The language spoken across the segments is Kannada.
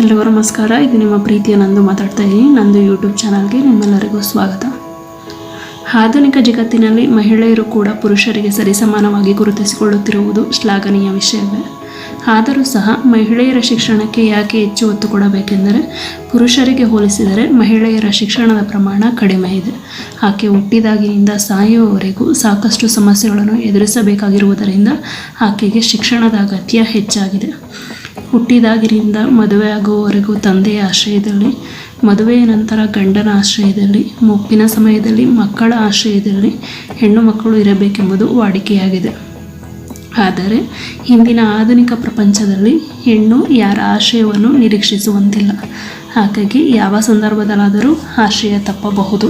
ಎಲ್ಲರಿಗೂ ನಮಸ್ಕಾರ. ಇದು ನಿಮ್ಮ ಪ್ರೀತಿಯ ನಂದು ಮಾತಾಡ್ತಾ ಇದ್ದೀನಿ. ನಂದು ಯೂಟ್ಯೂಬ್ ಚಾನಲ್ಗೆ ನಿಮ್ಮೆಲ್ಲರಿಗೂ ಸ್ವಾಗತ. ಆಧುನಿಕ ಜಗತ್ತಿನಲ್ಲಿ ಮಹಿಳೆಯರು ಕೂಡ ಪುರುಷರಿಗೆ ಸರಿಸಮಾನವಾಗಿ ಗುರುತಿಸಿಕೊಳ್ಳುತ್ತಿರುವುದು ಶ್ಲಾಘನೀಯ ವಿಷಯವೇ. ಆದರೂ ಸಹ ಮಹಿಳೆಯರ ಶಿಕ್ಷಣಕ್ಕೆ ಯಾಕೆ ಹೆಚ್ಚು ಒತ್ತು ಕೊಡಬೇಕೆಂದರೆ, ಪುರುಷರಿಗೆ ಹೋಲಿಸಿದರೆ ಮಹಿಳೆಯರ ಶಿಕ್ಷಣದ ಪ್ರಮಾಣ ಕಡಿಮೆ ಇದೆ. ಆಕೆ ಹುಟ್ಟಿದಾಗಿನಿಂದ ಸಾಯುವವರೆಗೂ ಸಾಕಷ್ಟು ಸಮಸ್ಯೆಗಳನ್ನು ಎದುರಿಸಬೇಕಾಗಿರುವುದರಿಂದ ಆಕೆಗೆ ಶಿಕ್ಷಣದ ಅಗತ್ಯ ಹೆಚ್ಚಾಗಿದೆ. ಹುಟ್ಟಿದಾಗಿನಿಂದ ಮದುವೆ ಆಗುವವರೆಗೂ ತಂದೆಯ ಆಶ್ರಯದಲ್ಲಿ, ಮದುವೆಯ ನಂತರ ಗಂಡನ ಆಶ್ರಯದಲ್ಲಿ, ಮುಪ್ಪಿನ ಸಮಯದಲ್ಲಿ ಮಕ್ಕಳ ಆಶ್ರಯದಲ್ಲಿ ಹೆಣ್ಣು ಮಕ್ಕಳು ಇರಬೇಕೆಂಬುದು ವಾಡಿಕೆಯಾಗಿದೆ. ಆದರೆ ಇಂದಿನ ಆಧುನಿಕ ಪ್ರಪಂಚದಲ್ಲಿ ಹೆಣ್ಣು ಯಾರ ಆಶ್ರಯವನ್ನು ನಿರೀಕ್ಷಿಸುವಂತಿಲ್ಲ. ಹಾಗಾಗಿ ಯಾವ ಸಂದರ್ಭದಲ್ಲಾದರೂ ಆಶ್ರಯ ತಪ್ಪಬಹುದು.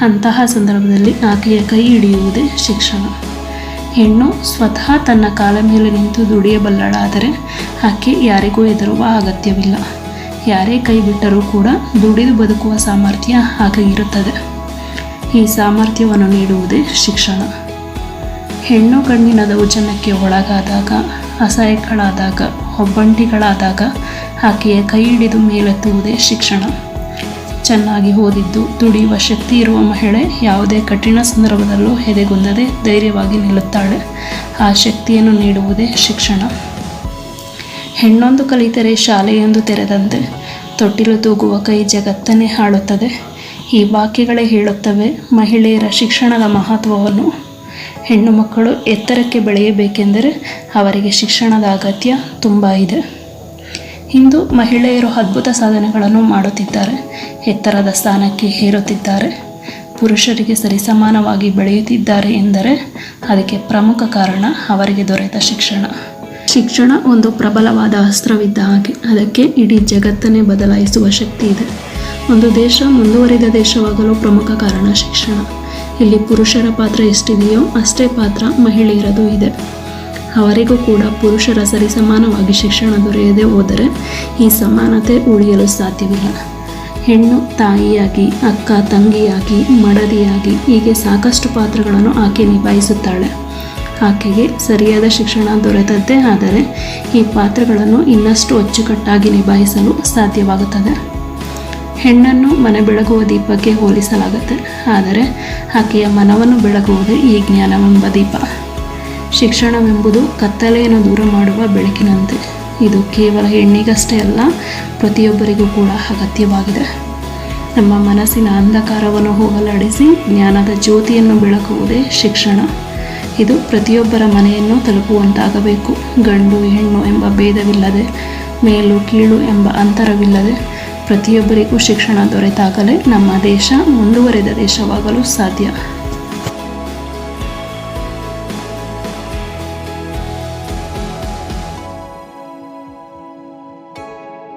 ಅಂತಹ ಸಂದರ್ಭದಲ್ಲಿ ಆಕೆಯ ಕೈ ಹಿಡಿಯುವುದೇ ಶಿಕ್ಷಣ. ಹೆಣ್ಣು ಸ್ವತಃ ತನ್ನ ಕಾಲ ಮೇಲೆ ನಿಂತು ದುಡಿಯಬಲ್ಲಳಾದರೆ ಆಕೆ ಯಾರಿಗೂ ಹೆದರುವ ಅಗತ್ಯವಿಲ್ಲ. ಯಾರೇ ಕೈ ಬಿಟ್ಟರೂ ಕೂಡ ದುಡಿದು ಬದುಕುವ ಸಾಮರ್ಥ್ಯ ಆಕೆಗಿರುತ್ತದೆ ಈ ಸಾಮರ್ಥ್ಯವನ್ನು ನೀಡುವುದೇ ಶಿಕ್ಷಣ. ಹೆಣ್ಣು ಕಣ್ಣಿನ ದೌರ್ಜನ್ಯಕ್ಕೆ ಒಳಗಾದಾಗ, ಅಸಹಾಯಕಳಾದಾಗ, ಒಬ್ಬಂಟಿಗಳಾದಾಗ ಆಕೆಯ ಕೈ ಹಿಡಿದು ಮೇಲೆತ್ತುವುದೇ ಶಿಕ್ಷಣ. ಚೆನ್ನಾಗಿ ಓದಿದ್ದು, ದುಡಿಯುವ ಶಕ್ತಿ ಇರುವ ಮಹಿಳೆ ಯಾವುದೇ ಕಠಿಣ ಸಂದರ್ಭದಲ್ಲೂ ಎದೆಗುಂದದೆ ಧೈರ್ಯವಾಗಿ ನಿಲ್ಲುತ್ತಾಳೆ. ಆ ಶಕ್ತಿಯನ್ನು ನೀಡುವುದೇ ಶಿಕ್ಷಣ. ಹೆಣ್ಣೊಂದು ಕಲಿತರೆ ಶಾಲೆಯೊಂದು ತೆರೆದಂತೆ ತೊಟ್ಟಿಲು ತೂಗುವ ಕೈ ಜಗತ್ತನ್ನೇ ಹಾಳುತ್ತದೆ. ಈ ವಾಕ್ಯಗಳೇ ಹೇಳುತ್ತವೆ, ಮಹಿಳೆಯರ ಶಿಕ್ಷಣದ ಮಹತ್ವವನ್ನು. ಹೆಣ್ಣು ಮಕ್ಕಳು ಎತ್ತರಕ್ಕೆ ಬೆಳೆಯಬೇಕೆಂದರೆ ಅವರಿಗೆ ಶಿಕ್ಷಣದ ಅಗತ್ಯ ತುಂಬ ಇದೆ. ಇಂದು ಮಹಿಳೆಯರು ಅದ್ಭುತ ಸಾಧನೆಗಳನ್ನು ಮಾಡುತ್ತಿದ್ದಾರೆ. ಎತ್ತರದ ಸ್ಥಾನಕ್ಕೆ ಹೇರುತ್ತಿದ್ದಾರೆ ಪುರುಷರಿಗೆ ಸರಿಸಮಾನವಾಗಿ ಬೆಳೆಯುತ್ತಿದ್ದಾರೆ ಎಂದರೆ ಅದಕ್ಕೆ ಪ್ರಮುಖ ಕಾರಣ ಅವರಿಗೆ ದೊರೆತ ಶಿಕ್ಷಣ. ಶಿಕ್ಷಣ ಒಂದು ಪ್ರಬಲವಾದ ಅಸ್ತ್ರವಿದ್ದ ಹಾಗೆ, ಅದಕ್ಕೆ ಇಡೀ ಜಗತ್ತನ್ನೇ ಬದಲಾಯಿಸುವ ಶಕ್ತಿ ಇದೆ. ಒಂದು ದೇಶ ಮುಂದುವರಿದ ದೇಶವಾಗಲು ಪ್ರಮುಖ ಕಾರಣ ಶಿಕ್ಷಣ. ಇಲ್ಲಿ ಪುರುಷರ ಪಾತ್ರ ಎಷ್ಟಿದೆಯೋ ಅಷ್ಟೇ ಪಾತ್ರ ಮಹಿಳೆಯರದು ಇದೆ. ಅವರಿಗೂ ಕೂಡ ಪುರುಷರ ಸರಿಸಮಾನವಾಗಿ ಶಿಕ್ಷಣ ದೊರೆಯದೆ ಹೋದರೆ ಈ ಸಮಾನತೆ ಉಳಿಯಲು ಸಾಧ್ಯವಿಲ್ಲ. ಹೆಣ್ಣು ತಾಯಿಯಾಗಿ, ಅಕ್ಕ ತಂಗಿಯಾಗಿ, ಮಡದಿಯಾಗಿ ಹೀಗೆ ಸಾಕಷ್ಟು ಪಾತ್ರಗಳನ್ನು ಆಕೆ ನಿಭಾಯಿಸುತ್ತಾಳೆ. ಆಕೆಗೆ ಸರಿಯಾದ ಶಿಕ್ಷಣ ದೊರೆತದ್ದೇ ಆದರೆ ಈ ಪಾತ್ರಗಳನ್ನು ಇನ್ನಷ್ಟು ಅಚ್ಚುಕಟ್ಟಾಗಿ ನಿಭಾಯಿಸಲು ಸಾಧ್ಯವಾಗುತ್ತದೆ. ಹೆಣ್ಣನ್ನು ಮನೆ ಬೆಳಗುವ ದೀಪಕ್ಕೆ ಹೋಲಿಸಲಾಗುತ್ತೆ, ಆದರೆ ಆಕೆಯ ಮನವನ್ನು ಬೆಳಗುವುದೇ ಈ ಜ್ಞಾನವೆಂಬ ದೀಪ. ಶಿಕ್ಷಣವೆಂಬುದು ಕತ್ತಲೆಯನ್ನು ದೂರ ಮಾಡುವ ಬೆಳಕಿನಂತೆ. ಇದು ಕೇವಲ ಹೆಣ್ಣಿಗಷ್ಟೇ ಅಲ್ಲ, ಪ್ರತಿಯೊಬ್ಬರಿಗೂ ಕೂಡ ಅಗತ್ಯವಾಗಿದೆ. ನಮ್ಮ ಮನಸ್ಸಿನ ಅಂಧಕಾರವನ್ನು ಹೋಗಲಾಡಿಸಿ ಜ್ಞಾನದ ಜ್ಯೋತಿಯನ್ನು ಬೆಳಕುವುದೇ ಶಿಕ್ಷಣ. ಇದು ಪ್ರತಿಯೊಬ್ಬರ ಮನೆಯನ್ನು ತಲುಪುವಂತಾಗಬೇಕು. ಗಂಡು, ಹೆಣ್ಣು ಎಂಬ ಭೇದವಿಲ್ಲದೆ, ಮೇಲು, ಕೀಳು ಎಂಬ ಅಂತರವಿಲ್ಲದೆ ಪ್ರತಿಯೊಬ್ಬರಿಗೂ ಶಿಕ್ಷಣ ದೊರೆತಾಗಲೇ ನಮ್ಮ ದೇಶ ಮುಂದುವರೆದ ದೇಶವಾಗಲು ಸಾಧ್ಯ.